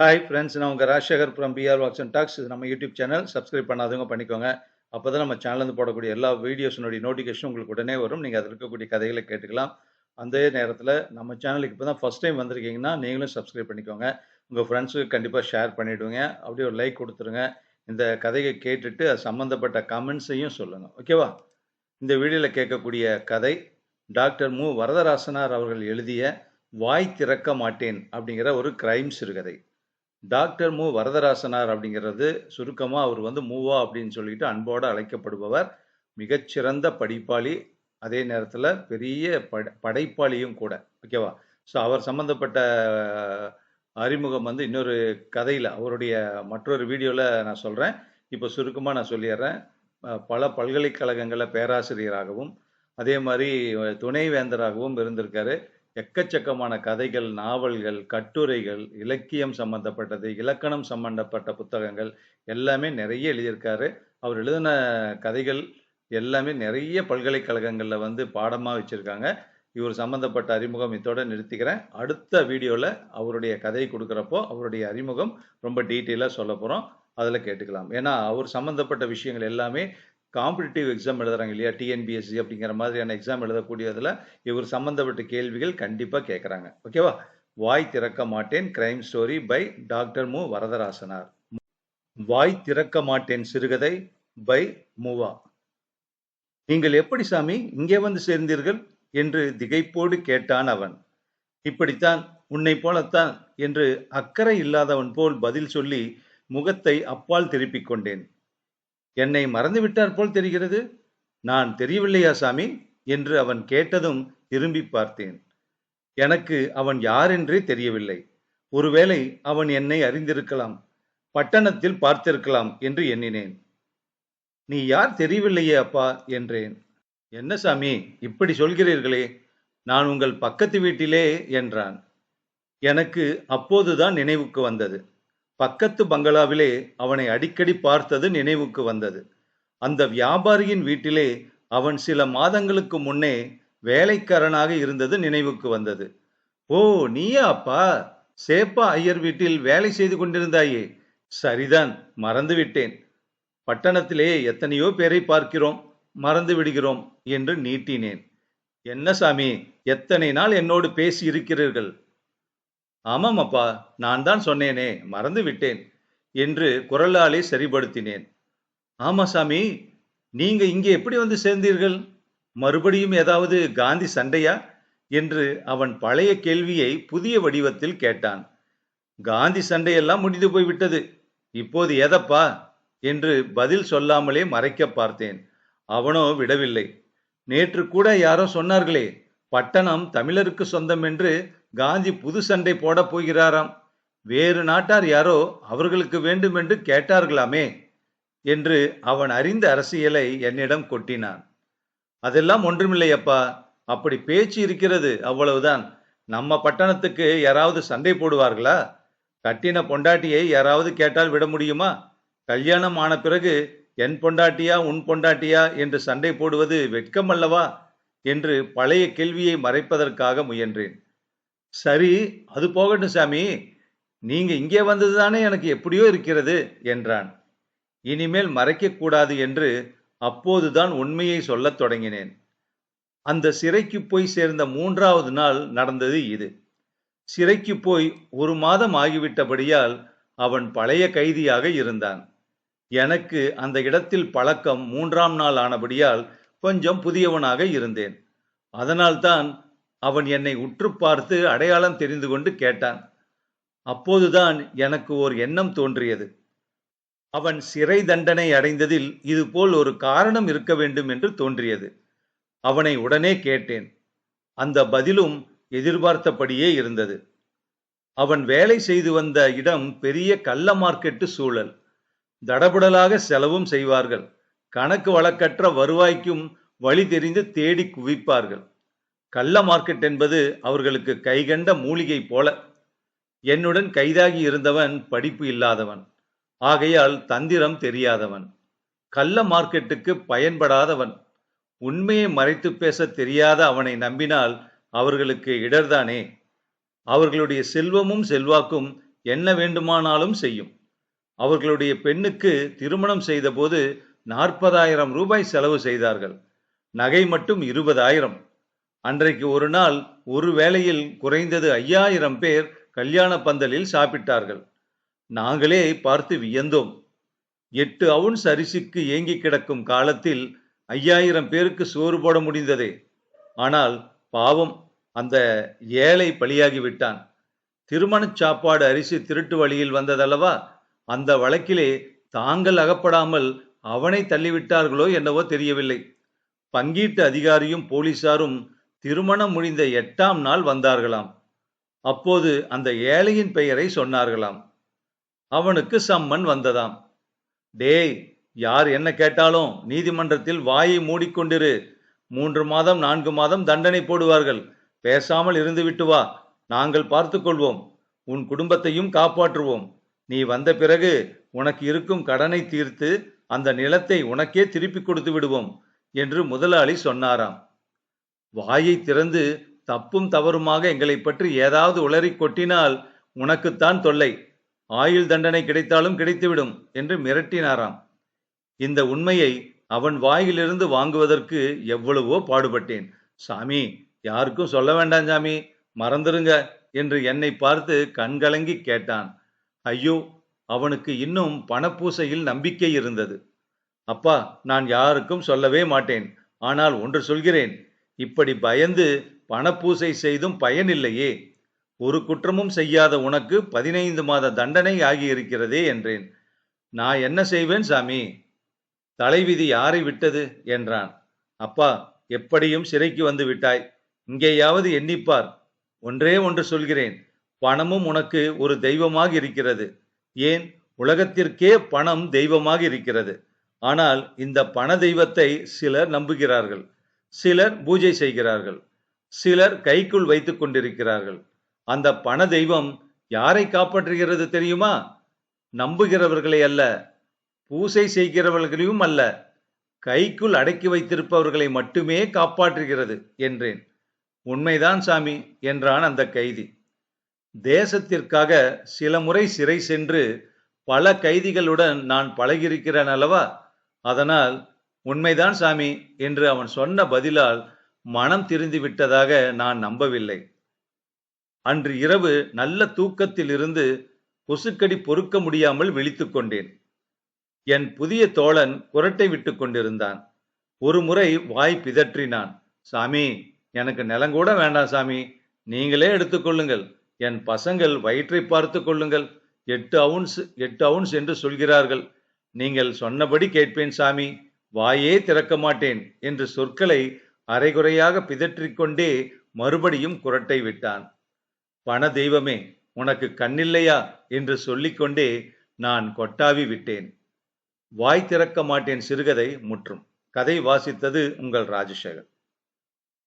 Hi friends நான் உங்கள் Rajasekar from P R walks and talks இது நம்ம யூடியூப் சேனல் சப்ஸ்கிரைப் பண்ணாதவங்க பண்ணிக்கோங்க. அப்போ தான் நம்ம சேனல்லேருந்து போடக்கூடிய எல்லா வீடியோஸினுடைய நோட்டிஃபிகேஷன் உங்களுக்கு உடனே வரும். நீங்கள் அதில் இருக்கக்கூடிய கதைகளை கேட்டுக்கலாம். அந்த நேரத்தில் நம்ம சேனலுக்கு இப்போ தான் ஃபஸ்ட் டைம் வந்திருக்கீங்கன்னா நீங்களும் சப்ஸ்கிரைப் பண்ணிக்கோங்க. உங்கள் ஃப்ரெண்ட்ஸுக்கு கண்டிப்பாக ஷேர் பண்ணிவிடுங்க அப்படியே ஒரு லைக் கொடுத்துருங்க. இந்த கதையை கேட்டுட்டு அது சம்மந்தப்பட்ட கமெண்ட்ஸையும் சொல்லுங்கள் ஓகேவா இந்த வீடியோவில் கேட்கக்கூடிய கதை டாக்டர் மு. வரதராசனார் அவர்கள் எழுதிய வாய் திறக்க மாட்டேன் அப்படிங்கிற ஒரு கிரைம் சிறுகதை. டாக்டர் மு. வரதராசனார் அப்படிங்கிறது சுருக்கமாக அவர் வந்து மூவா அப்படின்னு சொல்லிட்டு அன்போடு அழைக்கப்படுபவர். மிகச்சிறந்த படிப்பாளி. அதே நேரத்தில் பெரிய பட படைப்பாளியும் கூட. ஓகேவா ஸோ அவர் சம்மந்தப்பட்ட அறிமுகம் வந்து இன்னொரு கதையில் அவருடைய மற்றொரு வீடியோவில் நான் சொல்கிறேன் இப்போ சுருக்கமாக நான் சொல்லிடுறேன். பல பல்கலைக்கழகங்களில் பேராசிரியராகவும் அதே மாதிரி துணைவேந்தராகவும் இருந்திருக்காரு. எக்கச்சக்கமான கதைகள் நாவல்கள் கட்டுரைகள் இலக்கியம் சம்பந்தப்பட்டது இலக்கணம் சம்பந்தப்பட்ட புத்தகங்கள் எல்லாமே நிறைய எழுதியிருக்காரு. அவர் எழுதின கதைகள் எல்லாமே நிறைய பல்கலைக்கழகங்களில் வந்து பாடமாக வச்சுருக்காங்க. இவர் சம்பந்தப்பட்ட அறிமுகம் இதோட நிறுத்திக்கிறேன். அடுத்த வீடியோவில் அவருடைய கதை கொடுக்குறப்போ அவருடைய அறிமுகம் ரொம்ப டீட்டெயிலாக சொல்ல போகிறோம் அதில் கேட்டுக்கலாம். ஏன்னா அவர் சம்மந்தப்பட்ட விஷயங்கள் எல்லாமே காம்படிட்டிவ் எக்ஸாம் எழுதுறாங்க இல்லையா? டிஎன்பிஎஸ்சி அப்படிங்கிற மாதிரியான எக்ஸாம் எழுதக்கூடியதில் இவர் சம்மந்தப்பட்ட கேள்விகள் கண்டிப்பாக கேட்குறாங்க ஓகேவா வாய் திறக்க மாட்டேன் கிரைம் ஸ்டோரி பை டாக்டர் மு. வரதராசனார். வாய் திறக்க மாட்டேன் சிறுகதை பை மூவா. நீங்கள் எப்படி சாமி இங்கே வந்து சேர்ந்தீர்கள்? என்று திகைப்போடு கேட்டான் அவன். இப்படித்தான் உன்னை போலத்தான் என்று அக்கறை இல்லாதவன் போல் பதில் சொல்லி முகத்தை அப்பால் திருப்பிக் கொண்டேன். என்னை மறந்துவிட்டார் போல் தெரிகிறது. நான் தெரியவில்லையா சாமி? என்று அவன் கேட்டதும் திரும்பி பார்த்தேன். எனக்கு அவன் யாரென்றே தெரியவில்லை. ஒருவேளை அவன் என்னை அறிந்திருக்கலாம். பட்டணத்தில் பார்த்திருக்கலாம் என்று எண்ணினேன். நீ யார் தெரியவில்லையே அப்பா? என்றேன். என்ன சாமி? இப்படி சொல்கிறீர்களே. நான் உங்கள் பக்கத்து வீட்டிலே என்றான். எனக்கு அப்போதுதான் நினைவுக்கு வந்தது. பக்கத்து பங்களாவிலே அவனை அடிக்கடி பார்த்தது நினைவுக்கு வந்தது. அந்த வியாபாரியின் வீட்டிலே அவன் சில மாதங்களுக்கு முன்னே வேலைக்காரனாக இருந்தது நினைவுக்கு வந்தது. ஓ நீயா அப்பா? சேப்பா ஐயர் வீட்டில் வேலை செய்து கொண்டிருந்தாயே. சரிதான் மறந்து விட்டேன். பட்டணத்திலே எத்தனையோ பேரை பார்க்கிறோம் மறந்து விடுகிறோம் என்று நீட்டினேன். என்ன சாமி எத்தனை நாள் என்னோடு பேசி இருக்கிறீர்கள்? ஆமாம் அப்பா நான் தான் சொன்னேனே மறந்து விட்டேன் என்று குரலாலே சரிபடுத்தினேன். ஆமா சாமி நீங்க இங்கே எப்படி வந்து சேர்ந்தீர்கள்? மறுபடியும் ஏதாவது காந்தி சண்டையா? என்று அவன் பழைய கேள்வியை புதிய வடிவத்தில் கேட்டான். காந்தி சண்டையெல்லாம் முடிந்து போய்விட்டது. இப்போது எதப்பா என்று பதில் சொல்லாமலே மறைக்க பார்த்தேன். அவனோ விடவில்லை. நேற்று கூட யாரோ சொன்னார்களே பட்டணம் தமிழருக்கு சொந்தம் என்று காந்தி புது சண்டை போடப் போகிறாராம். வேறு நாட்டார் யாரோ அவர்களுக்கு வேண்டும் என்று கேட்டார்களாமே என்று அவன் அறிந்த அரசியலை என்னிடம் கொட்டினான். அதெல்லாம் ஒன்றுமில்லையப்பா. அப்படி பேச்சு இருக்கிறது அவ்வளவுதான். நம்ம பட்டணத்துக்கு யாராவது சண்டை போடுவார்களா? கட்டின பொண்டாட்டியை யாராவது கேட்டால் விட முடியுமா? கல்யாணம் ஆன பிறகு என் பொண்டாட்டியா உன் பொண்டாட்டியா என்று சண்டை போடுவது வெட்கம் அல்லவா? என்று பழைய கேள்வியை மறைப்பதற்காக முயன்றேன். சரி அது போகட்டும் சாமி. நீங்க இங்கே வந்ததுதானே எனக்கு எப்படியோ இருக்கிறது என்றான். இனிமேல் மறைக்கக்கூடாது என்று அப்போதுதான் உண்மையை சொல்லத் தொடங்கினேன். அந்த சிறைக்கு போய் சேர்ந்த மூன்றாவது நாள் நடந்தது இது. சிறைக்கு போய் ஒரு மாதம் ஆகிவிட்டபடியால் அவன் பழைய கைதியாக இருந்தான். எனக்கு அந்த இடத்தில் பழக்கம் மூன்றாம் நாள் ஆனபடியால் கொஞ்சம் புதியவனாக இருந்தேன். அதனால்தான் அவன் என்னை உற்று பார்த்து அடையாளம் தெரிந்து கொண்டு கேட்டான். அப்போதுதான் எனக்கு ஓர் எண்ணம் தோன்றியது. அவன் சிறை தண்டனை அடைந்ததில் இதுபோல் ஒரு காரணம் இருக்க வேண்டும் என்று தோன்றியது. அவனை உடனே கேட்டேன். அந்த பதிலும் எதிர்பார்த்தபடியே இருந்தது. அவன் வேலை செய்து வந்த இடம் பெரிய கள்ள மார்க்கெட்டு சூழல். தடபுடலாக செலவும் செய்வார்கள். கணக்கு வழக்கற்ற வருவாய்க்கும் வழி தெரிந்து தேடி குவிப்பார்கள். கள்ள மார்க்கெட் என்பது அவர்களுக்கு கைகண்ட மூலிகை போல. என்னுடன் கைதாகி இருந்தவன் படிப்பு இல்லாதவன். ஆகையால் தந்திரம் தெரியாதவன். கள்ள மார்க்கெட்டுக்கு பயன்படாதவன். உண்மையை மறைத்து பேச தெரியாத அவனை நம்பினால் அவர்களுக்கு இடர்தானே? அவர்களுடைய செல்வமும் செல்வாக்கும் என்ன வேண்டுமானாலும் செய்யும். அவர்களுடைய பெண்ணுக்கு திருமணம் செய்தபோது நாற்பதாயிரம் ரூபாய் செலவு செய்தார்கள். நகை மட்டும் இருபதாயிரம். அன்றைக்கு ஒரு நாள் ஒரு வேளையில் குறைந்தது ஐயாயிரம் பேர் கல்யாண பந்தலில் சாப்பிட்டார்கள். நாங்களே பார்த்து வியந்தோம். எட்டு அவுன்ஸ் அரிசிக்கு ஏங்கி கிடக்கும் காலத்தில் ஐயாயிரம் பேருக்கு சோறு போட முடிந்ததே. ஆனால் பாவம் அந்த ஏழை பலியாகி விட்டான் திருமணச் சாப்பாடு அரிசி திருட்டு வழியில் வந்ததல்லவா? அந்த வழக்கிலே தாங்கள் அகப்படாமல் அவனை தள்ளிவிட்டார்களோ என்னவோ தெரியவில்லை. பங்கீட்டு அதிகாரியும் போலீசாரும் திருமணம் முடிந்த எட்டாம் நாள் வந்தார்களாம். அப்போது அந்த ஏழையின் பெயரை சொன்னார்களாம். அவனுக்கு சம்மன் வந்ததாம். டேய் யார் என்ன கேட்டாலும் நீதிமன்றத்தில் வாயை மூடிக்கொண்டிரு. மூன்று மாதம் நான்கு மாதம் தண்டனை போடுவார்கள். பேசாமல் இருந்துவிட்டு வா. நாங்கள் பார்த்துக்கொள்வோம் உன் குடும்பத்தையும் காப்பாற்றுவோம். நீ வந்த பிறகு உனக்கு இருக்கும் கடனை தீர்த்து அந்த நிலத்தை உனக்கே திருப்பி கொடுத்து விடுவோம் என்று முதலாளி சொன்னாராம். வாயை திறந்து தப்பும் தவறுமாக எங்களை பற்றி ஏதாவது உளறி கொட்டினால் உனக்குத்தான் தொல்லை. ஆயுள் தண்டனை கிடைத்தாலும் கிடைத்துவிடும் என்று மிரட்டினாராம். இந்த உண்மையை அவன் வாயிலிருந்து வாங்குவதற்கு எவ்வளவோ பாடுபட்டேன். சாமி யாருக்கும் சொல்ல வேண்டாம் சாமி மறந்துருங்க என்று என்னை பார்த்து கண்கலங்கி கேட்டான். ஐயோ அவனுக்கு இன்னும் பணப்பூசையில் நம்பிக்கை இருந்தது. அப்பா நான் யாருக்கும் சொல்லவே மாட்டேன். ஆனால் ஒன்று சொல்கிறேன். இப்படி பயந்து பணப்பூசை செய்தும் பயனில்லையே. ஒரு குற்றமும் செய்யாத உனக்கு பதினைந்து மாத தண்டனை ஆகியிருக்கிறதே என்றேன். நான் என்ன செய்வேன் சாமி? தலைவிதி யாரை விட்டது? என்றான். அப்பா எப்படியும் சிறைக்கு வந்து விட்டாய். இங்கேயாவது எண்ணிப்பார். ஒன்றே ஒன்று சொல்கிறேன். பணமும் உனக்கு ஒரு தெய்வமாக இருக்கிறது. ஏன்? உலகத்திற்கே பணம் தெய்வமாக இருக்கிறது. ஆனால் இந்த பண தெய்வத்தை சிலர் நம்புகிறார்கள். சிலர் பூஜை செய்கிறார்கள். சிலர் கைக்குள் வைத்துக் கொண்டிருக்கிறார்கள். அந்த பண தெய்வம் யாரை காப்பாற்றுகிறது தெரியுமா? நம்புகிறவர்களை அல்ல. பூசை செய்கிறவர்களையும் அல்ல. கைக்குள் அடக்கி வைத்திருப்பவர்களை மட்டுமே காப்பாற்றுகிறது என்றேன். உண்மைதான் சாமி என்றான் அந்த கைதி. தேசத்திற்காக சில முறை சிறை சென்று பல கைதிகளுடன் நான் பழகியிருக்கிறேன் அல்லவா? அதனால் உண்மைதான் சாமி என்று அவன் சொன்ன பதிலால் மனம் திரிந்து விட்டதாக நான் நம்பவில்லை. அன்று இரவு நல்ல தூக்கத்தில் இருந்து கொசுக்கடி பொறுக்க முடியாமல் விழித்துக் கொண்டேன். என் புதிய தோழன் குரட்டை விட்டு கொண்டிருந்தான். ஒரு முறை வாய் பிதற்றினான். சாமி எனக்கு நிலங்கூட வேண்டாம் சாமி. நீங்களே எடுத்துக்கொள்ளுங்கள் என் பசங்கள் வயிற்றை பார்த்து கொள்ளுங்கள். எட்டு அவுன்ஸ் எட்டு அவுன்ஸ் என்று சொல்கிறார்கள். நீங்கள் சொன்னபடி கேட்பேன் சாமி. வாயே திறக்க மாட்டேன் என்று சொற்களை அரைகுறையாக பிதற்றிக்கொண்டே மறுபடியும் குரட்டை விட்டான். பண தெய்வமே உனக்கு கண்ணில்லையா என்று சொல்லிக்கொண்டே நான் கொட்டாவி விட்டேன். வாய் திறக்க மாட்டேன் சிறுகதை முற்றும். கதை வாசித்தது உங்கள் ராஜசேகர்.